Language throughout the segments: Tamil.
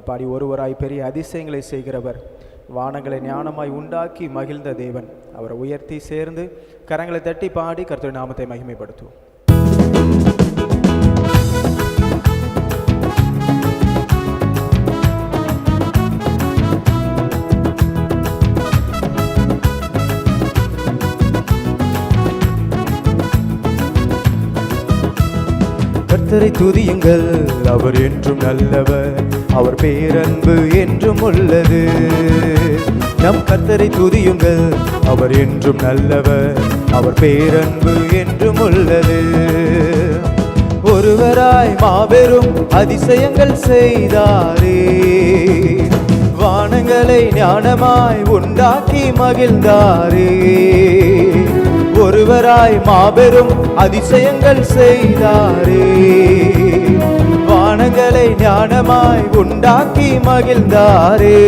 பாடி ஒருவராய் பெரிய அதிசயங்களை செய்கிறவர். வானங்களை ஞானமாய் உண்டாக்கி மகிழ்ந்த தேவன். அவரை உயர்த்தி சேர்ந்து கரங்களை தட்டி பாடி கர்த்தருடைய நாமத்தை மகிமைப்படுத்துவோம். கர்த்தரை துதியுங்கள். அவர் என்றும் நல்லவர். அவர் பேரன்பு என்றும் உள்ளது. நம் கத்தரை துதியுங்கள் அவர் என்றும் நல்லவர் அவர் பேரன்பு என்றும் உள்ளது. ஒருவராய் மாபெரும் அதிசயங்கள் செய்தாரே. வானங்களை ஞானமாய் உண்டாக்கி மகிழ்ந்தாரே. ஒருவராய் மாபெரும் அதிசயங்கள் செய்தாரே. வானங்களை ஞானமாய் உண்டாக்கி மகிழ்ந்தாரே.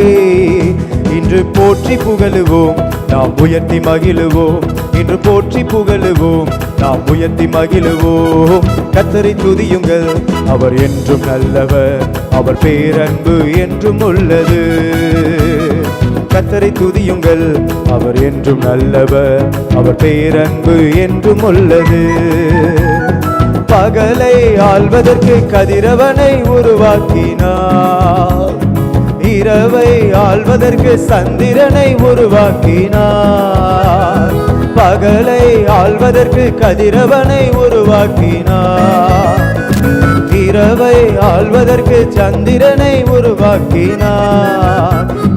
இன்று போற்றி புகழுவோம் நாம் உயர்த்தி மகிழுவோம். இன்று போற்றி புகழுவோம் நாம் உயர்த்தி மகிழுவோம். கத்தரை துதியுங்கள் அவர் என்றும் நல்லவர் அவர் பேரன்பு என்றும் உள்ளது. கத்தரை துதியுங்கள் அவர் என்றும் நல்லவர் அவர் பேரன்பு என்றும் உள்ளது. பகலை ஆள்வதற்கு கதிரவனை உருவாக்கினார். இரவை ஆள்வதற்கு சந்திரனை உருவாக்கினார். பகலை ஆள்வதற்கு கதிரவனை உருவாக்கினார். இரவை ஆள்வதற்கு சந்திரனை உருவாக்கினார்.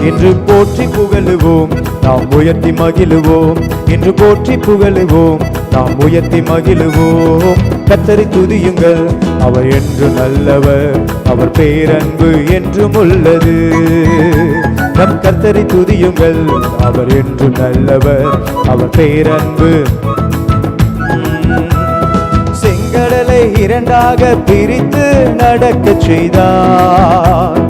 இன்று போற்றி புகழுவோம் நாம் உயர்த்தி மகிழுவோம். இன்று போற்றி புகழுவோம் நாம் உயர்த்தி மகிழுவோம். கத்தரி துதியுங்கள் அவர் என்று நல்லவர் அவர் பேரன்பு என்றும் உள்ளது. நம் கத்தரி துதியுங்கள் அவர் என்று நல்லவர் அவர் பேரன்பு. செங்கடலை இரண்டாக பிரித்து நடக்க செய்தார்.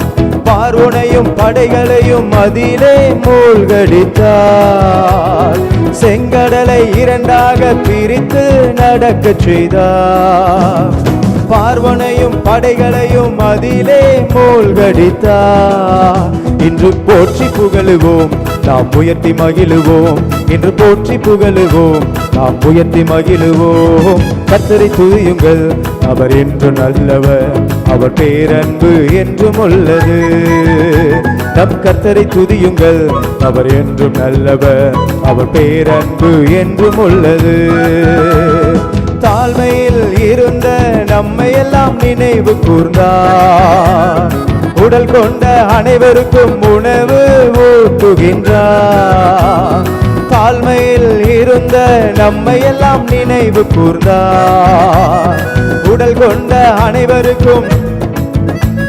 பார்வனையும் படைகளையும் அதிலே மூழ்கடித்தார். செங்கடலை இரண்டாக பிரித்து நடக்க செய்தார். பார்வனையும் படைகளையும் அதிலே மூழ்கடித்தார். இன்று போற்றி புகழுவோம் நாம் உயர்த்தி மகிழுவோம். இன்று போற்றி புகழுவோம் நாம் உயர்த்தி மகிழுவோம். கத்தரை துதியுங்கள் அவர் என்று நல்லவர். அவர் பேரன்பு என்றும் உள்ளது. நம் கர்த்தரை துதியுங்கள் அவர் என்றும் நல்லவர் அவர் பேரன்பு என்றும் உள்ளது. தாழ்மையில் இருந்த நம்மை எல்லாம் நினைவு கூர்ந்தார் உடல் கொண்ட அனைவருக்கும் உணவு ஊட்டுகின்றார் தாழ்மையில் இருந்த நம்மை எல்லாம் நினைவு கூர்ந்தார் உடல் கொண்ட அனைவருக்கும்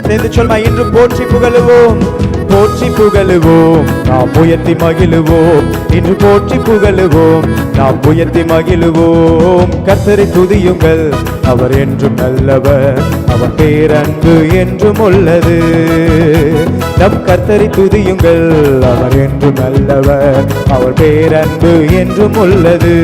சேர்ந்து சொல்மா இன்று போற்றி புகழுவோம் போற்றி புகழுவோம் நாம் உயர்த்தி மகிழுவோம். இன்று போற்றி புகழுவோம் நாம் உயர்த்தி மகிழுவோம். கர்த்தரை துதியுங்கள் அவர் என்றும் நல்லவர் அவர் பேரன்பு என்றும் உள்ளது. நம் கர்த்தரை துதியுங்கள் அவர் என்றும் நல்லவர் அவர் பேரன்பு என்றும் உள்ளது.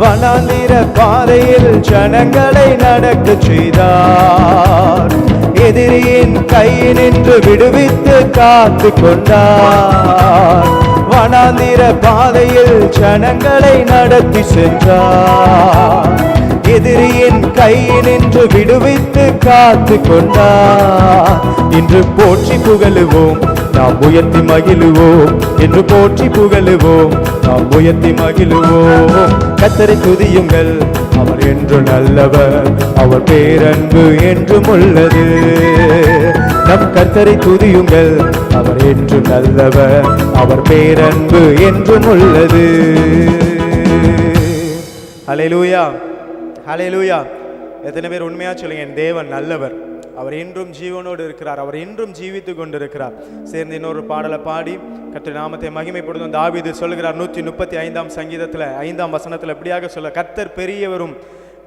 வனாந்திர பாதையில் ஜனங்களை நடக்க செய்தார். எதிரியின் கையினின்று விடுவித்து காத்து கொண்டார். வனாந்திர பாதையில் ஜனங்களை நடத்தி சென்றார். எதிரியின் கையினின்று விடுவித்து காத்து கொண்டார். இன்று போற்றி புகழுவோம் நாம் உயர்த்தி மகிழுவோம். என்று போற்றி புகழுவோம் நாம் உயர்த்தி மகிழுவோம். கத்தரை துதியுங்கள் அவர் என்று நல்லவர் அவர் பேரன்பு என்றும் உள்ளது. நம் கத்தரை துதியுங்கள் அவர் என்று நல்லவர் அவர் பேரன்பு என்றும் உள்ளது. அலையிலூயா ஹalleluya எத்தனை பேர் உண்மையாக சொல்லுங்க என் தேவன் நல்லவர். அவர் என்றும் ஜீவனோடு இருக்கிறார். அவர் என்றும் ஜீவித்து கொண்டிருக்கிறார். சேர்ந்து இன்னொரு பாடலை பாடி கற்று நாமத்தை மகிமைப்படுத்தும் தாவிது சொல்லுகிறார் நூற்றி முப்பத்தி ஐந்தாம் சங்கீதத்தில் ஐந்தாம் வசனத்தில் எப்படியாக சொல்ல கர்த்தர் பெரியவரும்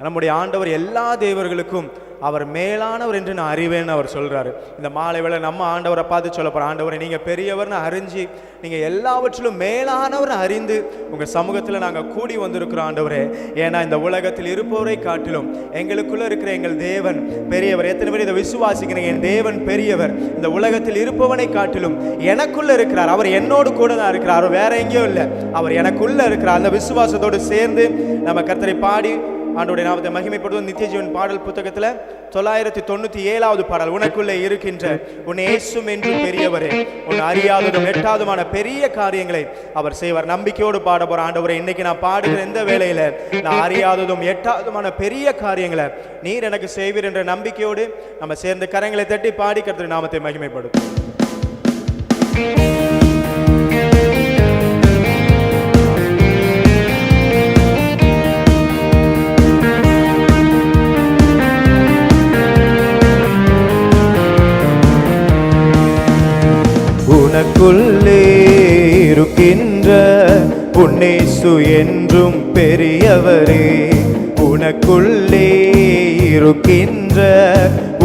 நம்முடைய ஆண்டவர் எல்லா தேவர்களுக்கும் அவர் மேலானவர் என்று நான் அறிவேன்னு அவர் சொல்கிறாரு இந்த மாலை வேளை நம்ம ஆண்டவரை பார்த்து சொல்ல போகிற ஆண்டவரை நீங்கள் பெரியவர்னு அறிஞ்சு நீங்கள் எல்லாவற்றிலும் மேலானவர்னு அறிந்து உங்கள் சமூகத்தில் நாங்கள் கூடி வந்திருக்கிறோம் ஆண்டவரே. ஏன்னா இந்த உலகத்தில் இருப்பவரை காட்டிலும் எங்களுக்குள்ளே இருக்கிற எங்கள் தேவன் பெரியவர். எத்தனை பேர் இதை விசுவாசிக்கிறீங்க? என் தேவன் பெரியவர். இந்த உலகத்தில் இருப்பவனை காட்டிலும் எனக்குள்ளே இருக்கிறார். அவர் என்னோடு கூட தான் இருக்கிறார். அவர் வேற எங்கேயும் இல்லை. அவர் எனக்குள்ளே இருக்கிறார். அந்த விசுவாசத்தோடு சேர்ந்து நம்ம கர்த்தரை பாடி ஆண்டோடைய நாமத்தை மகிமைப்படுத்தும் நித்திய ஜீவன் பாடல் புத்தகத்துல தொள்ளாயிரத்தி தொண்ணூத்தி ஏழாவது பாடல் உனக்குள்ளே இருக்கின்ற உன் ஏசும் என்று பெரியவரே உன் அறியாததும் எட்டாவதுமான பெரிய காரியங்களை அவர் செய்வார். நம்பிக்கையோடு பாட போகிற ஆண்டவரை இன்னைக்கு நான் பாடுகிற எந்த வேலையில் நான் அறியாததும் எட்டாவதுமான பெரிய காரியங்களை நீர் எனக்கு செய்வீர் என்ற நம்பிக்கையோடு நம்ம சேர்ந்து கரங்களை தட்டி பாடி நாமத்தை மகிமைப்படுத்தும் நிற்கின்ற புன்னேசு என்றும் பெரியவரே உனக்குள்ளே இருக்கின்ற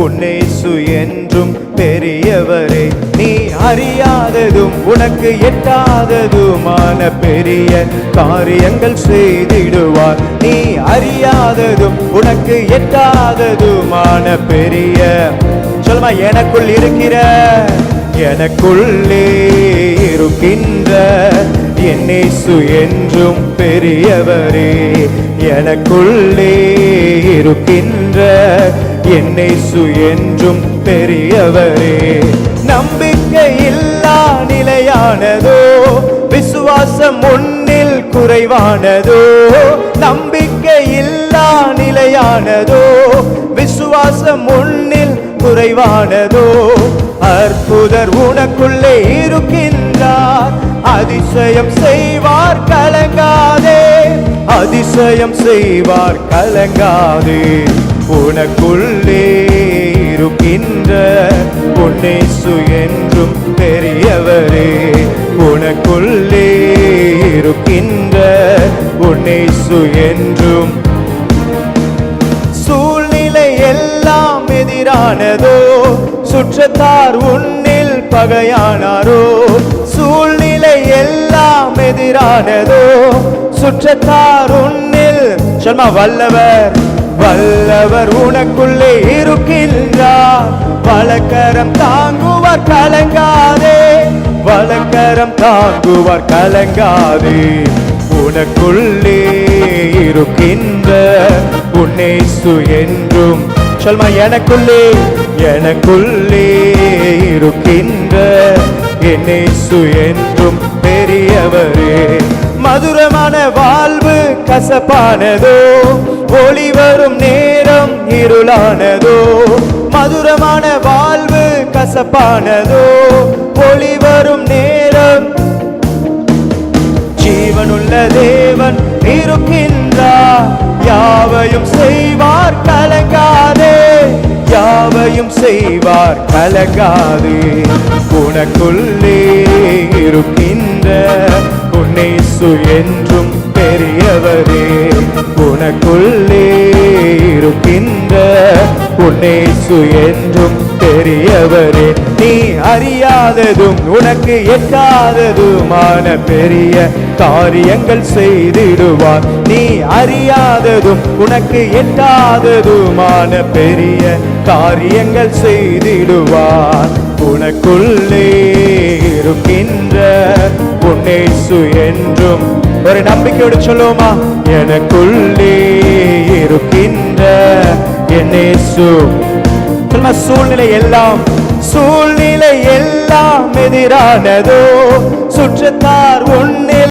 உன்னேசு என்றும் பெரியவரே நீ அறியாததும் உனக்கு எட்டாததுமான பெரிய காரியங்கள் செய்திடுவார். நீ அறியாததும் உனக்கு எட்டாததுமான பெரிய சொல்லுமா எனக்குள் இருக்கிற எனக்குள்ளே இருக்கின்ற என்னேசு என்றும் பெரியவரே எனக்குள்ளே இருக்கின்ற என்னேசு என்றும் பெரியவரே. நம்பிக்கை இல்லா நிலையானதோ விசுவாசம் முன்னில் குறைவானதோ நம்பிக்கை இல்லா நிலையானதோ விசுவாசம் முன்னில் குறைவானதோ அற்புதர் உன் அதிசயம் செய்வார் கலங்காதே. அதிசயம் செய்வார் கலங்காதே. உனக்குள்ளே இருக்கின்ற உன்னேசு என்றும் பெரியவரே. உனக்குள்ளே இருக்கின்ற உன்னேசு என்றும். சூழ்நிலை எல்லாம் எதிரானதோ சுற்றத்தார் உன்னில் பகையானாரோ எல்லாம் எதிரானதோ சுற்றத்தார் உன்னில். சொல்மா வல்லவர் வல்லவர் உனக்குள்ளே இருக்கின்றார். வழக்கரம் தாங்குவார் கலங்காதே. வழக்கரம் தாங்குவார் கலங்காதே. உனக்குள்ளே இருக்கின்ற உன்னேசு என்றும். சொல்மா எனக்குள்ளே எனக்குள்ளே இருக்கின்ற என்னேசு என்றும். பெரியவரே மதுரமான வாழ்வு கசப்பானதோ ஒளி வரும் நேரம் இருளானதோ மதுரமான வாழ்வு கசப்பானதோ ஒளி வரும் நேரம். ஜீவனுள்ள தேவன் இருக்கின்றார் யாவையும் செய்வார் கலங்காதே யாவையும் செய்வார் கலங்காதே. உனக்குள்ளே இருக்கின்ற உன்னேசு என்றும் பெரியவரே. உனக்குள்ளே இருக்கின்ற உன்னேசு என்றும் பெரியவரே. நீ அறியாததும் உனக்கு எட்டாததுமான பெரிய காரியங்கள் செய்திடுவார். நீ அறியாததும் உனக்கு எட்டாததுமான பெரிய காரியங்கள் செய்திடுவார். உனக்குள்ளே இருக்கின்ற உன்னேசு என்றும் ஒரு நம்பிக்கையோடு சொல்லுவோமா? எனக்குள்ளே இருக்கின்ற என்னேசு சொல்லுமா சூழ்நிலை எல்லாம் சூழ்நிலை எல்லாம் எதிரானதோ? சுற்றத்தார்